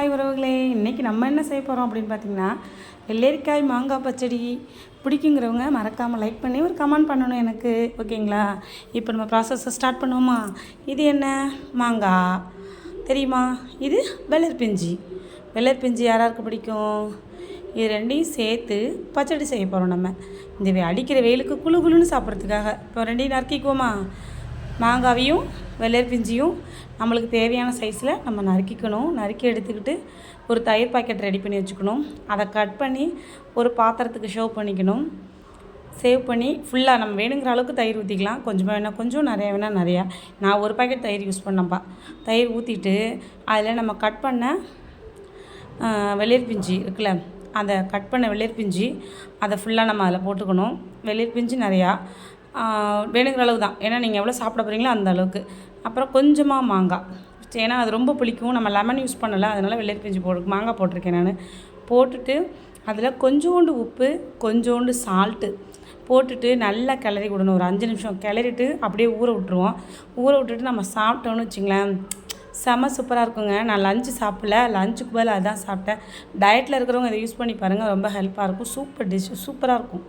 Hi உறவுகளே இன்றைக்கி நம்ம என்ன செய்ய போகிறோம் அப்படின்னு பார்த்தீங்கன்னா வெள்ளரிக்காய் மாங்காய் பச்சடி பிடிக்குங்கிறவங்க மறக்காமல் லைக் பண்ணி ஒரு கமெண்ட் பண்ணணும் எனக்கு ஓகேங்களா இப்போ நம்ம ப்ராசஸை ஸ்டார்ட் பண்ணுவோமா? இது என்ன? மாங்காய். தெரியுமா? இது வெள்ளரி பிஞ்சி. பிஞ்சு யாராருக்கு பிடிக்கும்? இது ரெண்டையும் சேர்த்து பச்சடி செய்ய போகிறோம் நம்ம. இந்த வெ- அடிக்கிற வெயிலுக்கு குளு குளுன்னு சாப்பிட்றதுக்காக. இப்போ ரெண்டையும் நறுக்கிக்குவோமா? மாங்காவையும் வெள்ளரி பிஞ்சியும் நம்மளுக்கு தேவையான சைஸில் நம்ம நறுக்கிக்கணும். நறுக்கி எடுத்துக்கிட்டு ஒரு தயிர் பாக்கெட் ரெடி பண்ணி வச்சுக்கணும். அதை கட் பண்ணி ஒரு பாத்திரத்துக்கு ஷோ பண்ணிக்கணும். சேவ் பண்ணி ஃபுல்லாக நம்ம வேணுங்கிற அளவுக்கு தயிர் ஊற்றிக்கலாம் கொஞ்சமாக வேணால் கொஞ்சம் நிறையா வேணால் நிறையா. நான் ஒரு பாக்கெட் தயிர் யூஸ் பண்ணப்பா தயிர் ஊற்றிட்டு அதில் நம்ம கட் பண்ண வெள்ளரி பிஞ்சு இருக்குல்ல அந்த கட் பண்ண வெள்ளரி பிஞ்சு அதை ஃபுல்லாக நம்ம அதில் போட்டுக்கணும். வெள்ளரி பிஞ்சு நிறையா. வேணுங்கிற அளவு தான். ஏன்னா நீங்கள் எவ்வளோ சாப்பிட போகிறீங்களோ அந்த அளவுக்கு. அப்புறம் கொஞ்சமாக மாங்காய். ஏன்னா அது ரொம்ப புளிக்கும். நம்ம லெமன் யூஸ் பண்ணலை அதனால் வெள்ளரி பிஞ்சு போட்டு மாங்காய் போட்டிருக்கேன் நான். போட்டுட்டு அதில் கொஞ்சோண்டு உப்பு கொஞ்சோண்டு சால்ட்டு போட்டுட்டு நல்லா கிளறி விடணும். ஒரு அஞ்சு நிமிஷம் கிளறிட்டு அப்படியே ஊற விட்டுருவோம். ஊற விட்டுட்டு நம்ம சாப்பிட்டோன்னு வச்சுங்களேன் செம சூப்பராக இருக்குங்க. நான் லஞ்சு சாப்பிடல. லஞ்சுக்கு பதில் அதான் சாப்பிட்டேன். டயட்டில் இருக்கிறவங்க இதை யூஸ் பண்ணி பாருங்கள் ரொம்ப ஹெல்ப்பாக இருக்கும். சூப்பர் டிஷ் சூப்பராக இருக்கும்.